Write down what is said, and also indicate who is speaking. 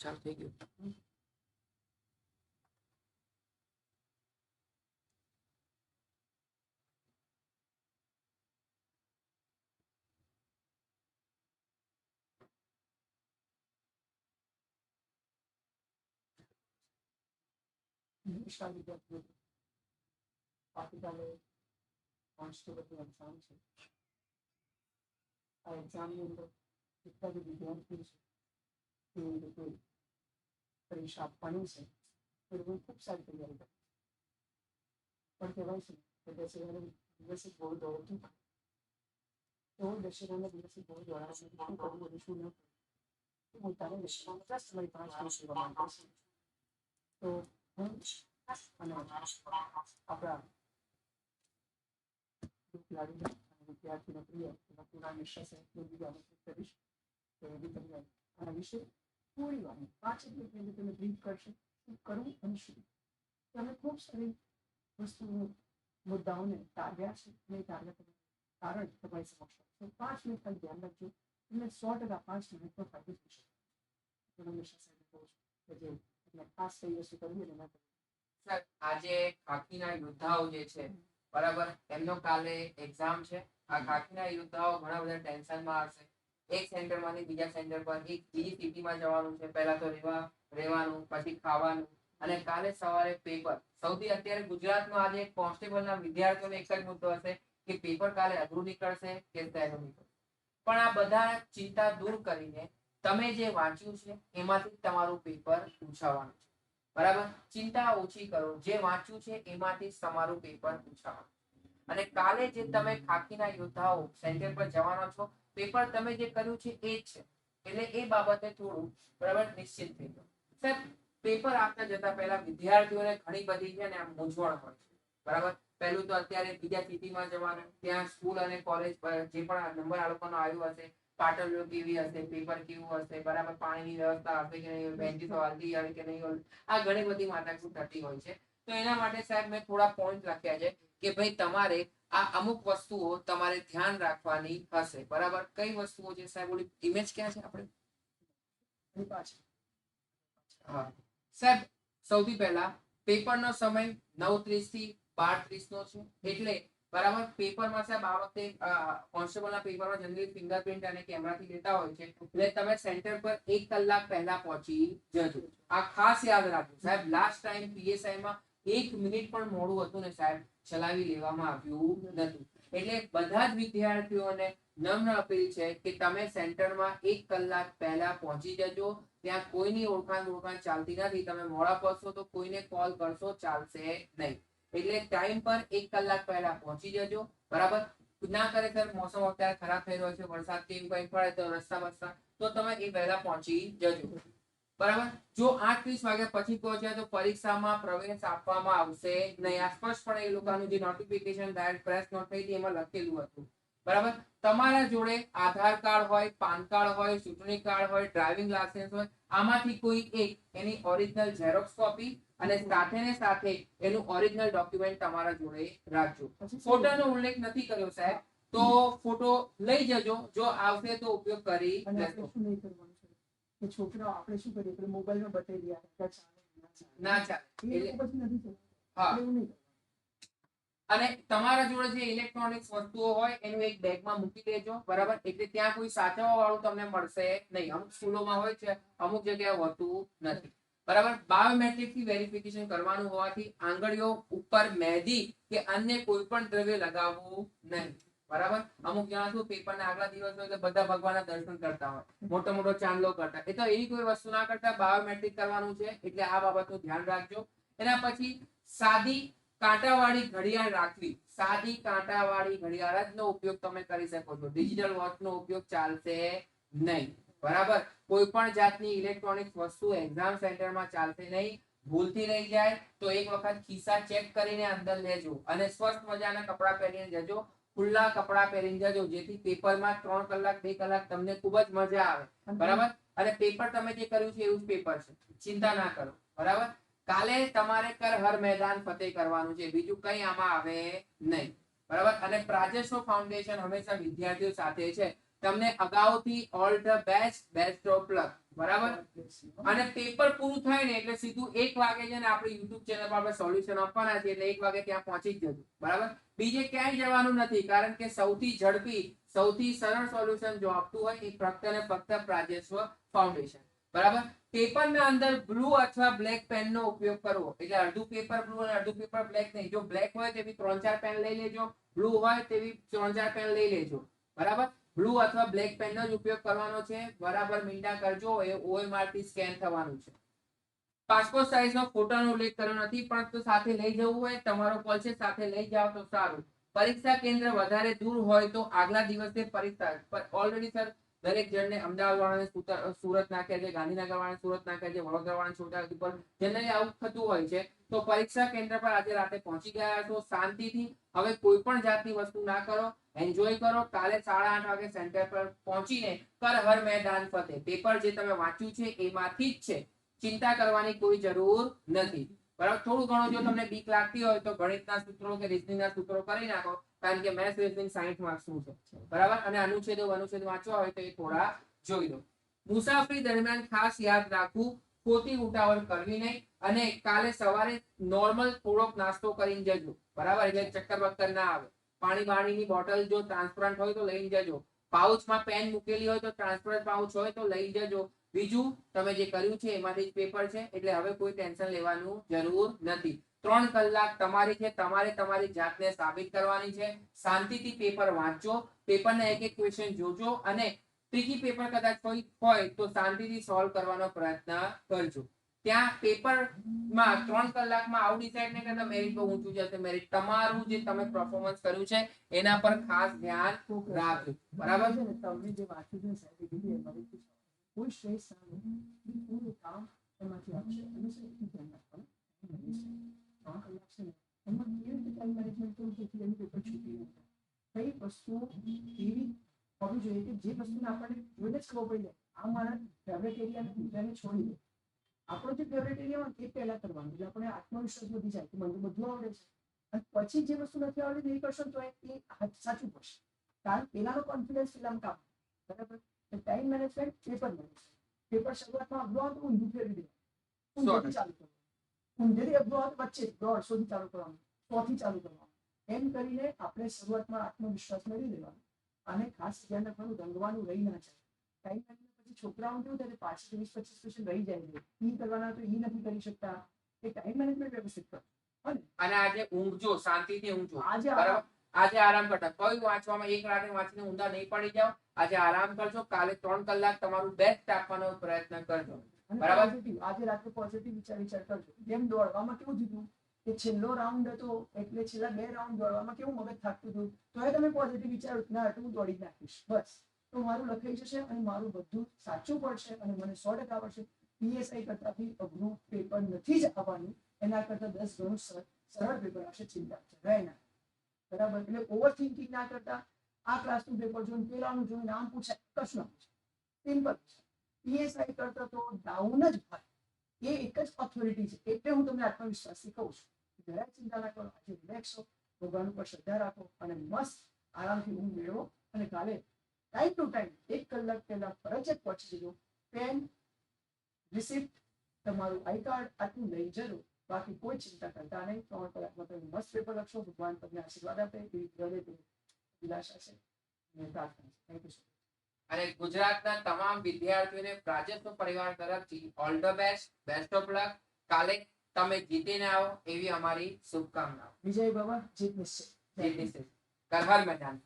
Speaker 1: ચાલુ થઈ ગયું
Speaker 2: નમસ્કાર વિદ્યાર્થીઓ આવતીકાલે કોન્સ્ટેબલનું એક્ઝામ છે આ એક્ઝામની અંદર કેટલા જે વિદ્યાર્થીઓ છે કેવી રીતે પરીક્ષા આપવાની છે. એ લોકો ખૂબ સારી તૈયારી કરે. પણ કહેવાય છે કે દશેરાના દિવસે બહુ દોડતું તો દશેરાના દિવસે બહુ દોડાશે શું કરવું અને શું ન કરવું. હું તારે દશેરામાં દસ સમય પાંચ વર્ષ માંગુ છું. તો હું અને આપણા વિદ્યાર્થીનો પ્રિય પૂરા મિશ્રા સાહેબને બીજા અનુભવ કરીશ તો એ બી તમને આના વિશે થોડી વાર પાંચ એક મિનિટની અંદર તમે બ્રીફ કરશો, શું કરવું અને શું? તમે ખૂબ સારી વસ્તુઓ મુદ્દાઓને તાર્યા છે અને એ તાર્યા તમે કારણ તમારી સમક્ષ તો પાંચ મિનિટ ખાલી ધ્યાન રાખજો. તમને સો ટકા પાંચ મિનિટનો ફાયદો થઈ શકે તો મિશ્રા સાહેબને કહું છું કે જે તમને ખાસ થઈ વસ્તુ કરવી અને ના
Speaker 1: આજે ખાકીના યોદ્ધાઓ જે છે, બરાબર, એમનો કાલે એક્ઝામ છે. આ ખાકીના યોદ્ધાઓ ઘણા બધા ટેન્શનમાં હશે. એક સેન્ટરમાંથી બીજા સેન્ટર પર એક બીજી સિટીમાં જવાનું છે. પહેલા તો રહેવા, રહેવાનું, પછી ખાવાનું. અને કાલે સવારે પેપર સૌથી અત્યારે ગુજરાતમાં આજે કોન્સ્ટેબલના વિદ્યાર્થીઓને એક જ મુદ્દો હશે કે પેપર કાલે અઘરું નીકળશે કે સહેલું નીકળશે. પણ આ બધા ચિંતા દૂર કરીને તમે જે વાંચ્યું છે, એમાંથી તમારું પેપર પૂછાવાનું છે. બરાબર? ચિંતા ઓછી કરો. જે વાંચ્યું છે, એમાંથી તમારું પેપર પૂછાવાનું અને કાલે જે તમે ખાકીના યોદ્ધાઓ સેન્ટર પર જવાનો છો પેપર તમે જે કર્યું છે એ છે. એટલે એ બાબતે થોડું બરાબર નિશ્ચિત થઈ ગયું. સાહેબ પેપર આપતા જતા પહેલા વિદ્યાર્થીઓને ઘણી બધી છે ને આમ મૂંઝવણ હોય છે. બરાબર? પહેલું તો અત્યારે બીજા સિટીમાં જવાનું, ત્યાં સ્કૂલ અને કોલેજ જે પણ નંબર આ લોકોનો આવ્યો હશે પાટલીઓ કેવી હશે પેપર કેવું હશે, બરાબર? પાણીની વ્યવસ્થા હશે કે નહીં, બેન્ચીસો હાલતી આવે કે નહીં હોય આ ઘણી બધી માથાકૂટ થતી હોય છે. તો એના માટે સાહેબ મેં થોડા પોઈન્ટ લખ્યા છે કે ભાઈ તમારે આ અમુક વસ્તુઓ તમારે ધ્યાન રાખવાની હશે. બરાબર? કઈ વસ્તુઓ છે? સાહેબ ઓલી ઇમેજ ક્યાં છે આપણે? હા. સાહેબ સૌથી પહેલા પેપરનો સમય નવ ત્રીસથી બાર ત્રીસ નો છે. એટલે બરાબર પેપરમાં સાહેબ આ વખતે કોન્સ્ટેબલના પેપરમાં જનરલી ફિંગરપ્રિન્ટ અને કેમેરાથી લેતા હોય છે. એટલે તમે સેન્ટર પર એક કલાક પહેલા પહોંચી જજો. આ ખાસ યાદ રાખજો. સાહેબ લાસ્ટ ટાઈમ પીએસઆઈ માં એક મિનિટ પણ મોડું હતું ને સાહેબ, ચલાવી લેવામાં આવ્યું નતું એટલે બધા જ વિદ્યાર્થીઓને નમ્ર અપીલ છે કે તમે સેન્ટરમાં એક કલાક પહેલા પહોંચી જજો. ત્યાં કોઈની ઓળખાણ ઓળખાણ ચાલતી નથી. તમે મોડા પહોંચશો તો કોઈને કોલ કરશો ચાલશે નહીં. એટલે ટાઈમ પર એક કલાક પહેલા પહોંચી જજો. બરાબર? ના કરે સર મોસમ અત્યારે ખરાબ થઈ રહ્યો છે. વરસાદ કે કંઈ પડે તો રસ્તા બસ્તા તો તમે એ પહેલા પહોંચી જજો. બરાબર? જો આઠ ત્રીસ વાગ્યા પછી પહોંચ્યા તો પરીક્ષામાં પ્રવેશ આપવામાં આવશે નહીં. આ સ્પષ્ટપણે એ લોકોનું જે નોટિફિકેશન ડાયરેક્ટ પ્રેસ નોટ થઈ હતી એમાં લખેલું હતું. બરાબર? તમારા જોડે આધાર કાર્ડ હોય પાન કાર્ડ હોય ચૂંટણી કાર્ડ હોય ડ્રાઇવિંગ લાયસન્સ હોય આમાંથી કોઈ એક એની ઓરિજિનલ ઝેરોક્સ કોપી અને સાથે ને સાથે એનું ઓરિજિનલ ડોક્યુમેન્ટ તમારા જોડે રાખજો. ફોટાનો ઉલ્લેખ નથી કર્યો સાહેબ. તો ફોટો લઈ જજો. જો આવશે તો ઉપયોગ કરી લેશો.
Speaker 2: કે છોકરાઓ આપણે શું કરીએ? પેલું મોબાઈલમાં બતાવી દઈએ
Speaker 1: ના ચાલે.
Speaker 2: એટલે પછી નથી
Speaker 1: હા.
Speaker 2: એવું નહીં
Speaker 1: અને તમારા જોડે જે ઇલેક્ટ્રોનિક્સ વસ્તુઓ હોય એનું એક બેગમાં મૂકી દેજો બરાબર? એટલે ત્યાં કોઈ સાચવવા વાળું તમને મળશે નહીં. અમુક સ્કૂલોમાં હોય છે અમુક જગ્યાએ હોતું નથી. બરાબર? બાયોમેટ્રિકથી વેરિફિકેશન કરવાનું હોવાથી આંગળીઓ ઉપર મહેંદી કે અન્ય કોઈ પણ દ્રવ્ય લગાવવું નહીં. બરાબર? અમુક જણા શું પેપરના આગલા દિવસ એટલે બધા ભગવાનના દર્શન કરતા હોય. મોટો મોટો ચાંદલો કરતા. એ તો એવી કોઈ વસ્તુ ના કરતા બાયોમેટ્રિક કરવાનું છે, એટલે આ બાબતનું ધ્યાન રાખજો. એના પછી સાદી કાંટાવાળી ઘડિયાળ રાખવી. સાદી કાંટાવાળી ઘડિયાળ જ નો ઉપયોગ તમે કરી શકો છો. ડિજિટલ વોચ નો ઉપયોગ ચાલશે નહીં. બરાબર? કોઈ પણ જાતની ઇલેક્ટ્રોનિક વસ્તુ એક્ઝામ સેન્ટરમાં ચાલશે નહીં. ભૂલથી રહી જાય. તો એક વખત ખિસ્સા ચેક કરીને અંદર લેજો. અને સ્વસ્થ મજાના કપડાં પહેરીને જજો. ખુલ્લા કપડા પહેરીને જજો જેથી પેપરમાં ત્રણ કલાક બે કલાક તમને ખૂબ જ મજા આવે. બરાબર? અને પેપર તમે જે કર્યું છે એવું જ પેપર છે. ચિંતા ના કરો. બરાબર? કાલે તમારે કર હર મેદાન ફતેહ કરવાનું છે. બીજું કઈ આમાં આવે નહીં. બરાબર? અને પ્રાજેશો ફાઉન્ડેશન હંમેશા વિદ્યાર્થીઓ સાથે છે. તમને અગાઉથી all the best best of luck બરાબર? અને પેપર પૂરું થાય ને એટલે સીધું એક વાગે છે ને આપણે યુટ્યુબ ચેનલ પર આપણે સોલ્યુશન આપવાના છે એટલે એક વાગે ત્યાં પહોંચી જ જજો. બરાબર? બીજે ક્યાંય જવાનું નથી, કારણ કે સૌથી ઝડપી, સૌથી સરળ સોલ્યુશન જો આપતું હોય એ ફક્ત ને ફક્ત પ્રાજેશ્વ ફાઉન્ડેશન બરાબર? પેપરના અંદર બ્લુ અથવા બ્લેક પેન નો ઉપયોગ કરવો. એટલે અડધું પેપર બ્લુ અને અડધું પેપર બ્લેક નહીં. જો બ્લેક હોય તેવી ત્રણ ચાર પેન લઈ લેજો બ્લુ હોય તેવી ત્રણ ચાર પેન લઈ લેજો. બરાબર? બ્લુ અથવા બ્લેક પેનનો જ ઉપયોગ કરવાનો છે. બરાબર મીંડા કરજો, એ OMR થી સ્કેન થવાનું છે. પાસપોર્ટ સાઇઝનો ફોટોનો ઉલ્લેખ કર્યો નથી પરંતુ સાથે લઈ જવું હોય, તમારો કોલ છે, સાથે લઈ જાઓ તો સારું. પરીક્ષા કેન્દ્ર વધારે દૂર હોય તો આગલા દિવસે પરીક્ષા ઓલરેડી સર દરેક જણને અમદાવાદ વાળાને સુરત- નાખ્યા છે ગાંધીનગર વાળાને સુરત નાખ્યા છે વડોદરા વાળાને છોટા જનરલી આવું થતું હોય છે, તો પરીક્ષા કેન્દ્ર પર આજે રાતે પહોંચી ગયા છો શાંતિથી. હવે કોઈ પણ જાતની વસ્તુ ના કરો એન્જોય કરો, કાલે સાડા આઠ વાગે સેન્ટર પર પહોંચીને કર હર મેદાન ફતે પેપર જે તમે વાંચ્યું છે, એમાંથી જ છે. ચિંતા કરવાની કોઈ જરૂર નથી. બરાબર? થોડું ઘણું જો તમને બીક લાગતી હોય તો ગણિતના સૂત્રો કે રીઝનિંગના સૂત્રો કરી નાખો, કારણ કે મેથ્સ, રીઝનિંગ સાઈઠ માર્ક્સનું છે? બરાબર? અને અનુચ્છેદો અનુચ્છેદ વાંચવા હોય તો એ થોડા જોઈ લો. મુસાફરી દરમિયાન ખાસ યાદ રાખવું, ખોટી ઉતાવળ કરવી નહીં અને કાલે સવારે નોર્મલ થોડોક નાસ્તો કરીને જજો. બરાબર? એટલે ચક્કર બક્કર ના આવે. પાણી બાણીની બોટલ જો ટ્રાન્સપરન્ટ હોય તો લઈને જજો. પાઉચમાં પેન મૂકેલી હોય તો ટ્રાન્સપરન્ટ પાઉચ હોય તો લઈ જજો. બીજું, તમે જે કર્યું છે, એમાંથી જ પેપર છે, એટલે હવે કોઈ ટેન્શન લેવાનું જરૂર નથી. ત્રણ કલાક તમારી છે, તમારે તમારી જાતને સાબિત કરવાની છે. શાંતિથી પેપર વાંચો પેપરના એક એક ક્વેશ્ચન જોજો અને ત્રીજી પેપર કદાચ કોઈ હોય તો શાંતિથી સોલ્વ કરવાનો પ્રયત્ન કરજો. ત્યાં પેપરમાં ત્રણ કલાકમાં આવું ડિસાઇડ ને કરતા મેરિટ બહુ ઊંચું જશે મેરિટ તમારું જે તમે પરફોર્મન્સ કર્યું છે, એના પર ખાસ ધ્યાન રાખજો. બરાબર?
Speaker 2: છે ને તમને જે વાંચ્યું છે રાખવાનું એમાં રહેશે. ત્રણ કલાક છે ને કેવી રીતે કઈ વસ્તુ એવી હોવી જોઈએ કે જે વસ્તુને આપણને જોઈને આ મારા ફેવરેટ એરિયા બીજાને છોડી દે આપણો જે ફેવરેટ એરિયા હોય એ પહેલા કરવાનું એટલે આપણે આત્મવિશ્વાસ વધી જાય કે મને બધું આવડે છે અને પછી જે વસ્તુ નથી આવડતી એ કરશો તો એ સાચું પડશે કારણ પેલાનો કોન્ફિડન્સ પેલામાં કામ બરાબર time management paper management paper શરૂઆતમાં અબલો આવે ઊંધું ફેરવી દેવાનું ઊંધેથી ચાલુ કરવાનું. ઊંધેથી અબલો આવે તો વચ્ચે દોઢસોથી ચાલુ કરવાનું. સોથી ચાલુ કરવાનું. એમ કરીને આપણે શરૂઆતમાં આત્મવિશ્વાસ મેળવી લેવાનો. અને ખાસ ધ્યાન રાખવાનું રંગવાનું રહી ના જાય. ટાઈમ મેનેજમેન્ટ પછી છોકરાઓ કેવું થાય પાછળ વીસ પચીસ ક્વેશ્ચન રહી જાય છે. ઈ કરવાના તો ઈ નથી કરી શકતા. એ ટાઈમ મેનેજમેન્ટ વ્યવસ્થિત કરો
Speaker 1: અને આજે ઊંઘજો શાંતિથી ઊંઘજો.
Speaker 2: આજે
Speaker 1: આજે આરામ કરતા. કોઈ વાંચવામાં એક રાતે વાંચીને ઊંધા નહીં પડી જાઓ? આજે આરામ કરજો. કાલે ત્રણ કલાક તમારું બેસ્ટ આપવાનો પ્રયત્ન કરજો. બરાબર.
Speaker 2: આજે રાત્રે પોઝિટિવ વિચાર વિચાર કરજો. જેમ દોડવામાં કેવું થયું કે છેલ્લો રાઉન્ડ હતો એટલે છેલ્લા બે રાઉન્ડ દોડવામાં કેવું મગજ થાકતું હતું? તો એ તમે પોઝિટિવ વિચાર ના હતું હું દોડી નાખીશ. બસ. તો મારું લખાઈ જશે અને મારું બધું સાચું પડશે અને મને સો ટકા પડશે પીએસઆઈ કરતાથી અઘરું પેપર નથી જ આવવાનું એના કરતા દસ ગણું સરળ પેપર આવશે ચિંતા. જરાય ના બરાબર? એટલે ઓવર થિંકિંગ ના કરતા આ ક્લાસનું પેપર જોઈને, પેલાનું જોઈને આમ પૂછાય, કશું ના પૂછાય. સિમ્પલ પીએસઆઈ કરતા તો ડાઉન જ ભાઈ એ એક જ ઓથોરિટી છે. એટલે હું તમને આત્મવિશ્વાસથી કહું છું. જરાય ચિંતા ના કરો, આજે રિલેક્સ હો ભગવાન ઉપર શ્રદ્ધા રાખો અને મસ્ત આરામથી ઊંઘ મેળવો અને કાલે ટાઈમ ટુ ટાઈમ એક કલાક પહેલા ફરજિયાત પહોંચી જજો. પેન રિસિપ્ટ તમારું આઈ કાર્ડ આટલું લઈ જજો. બાકી કોઈ ચિંતા કરતા નહીં. ત્રણ કલાકમાં તમે મસ્ત પેપર લખશો ભગવાન તમને આશીર્વાદ આપે એવી હૃદય અભિલાષા છે. અને પ્રાર્થના છે. થેન્ક યુ
Speaker 1: અને ગુજરાતના તમામ વિદ્યાર્થીઓને પ્રાજેશ્વ પરિવાર તરફથી all the best best of luck કાલે તમે જીતીને આવો એવી અમારી શુભકામનાઓ.
Speaker 2: વિજય બાબા જીત નિશ્ચિત.
Speaker 1: જીત નિશ્ચિત. કર હર મેદાન.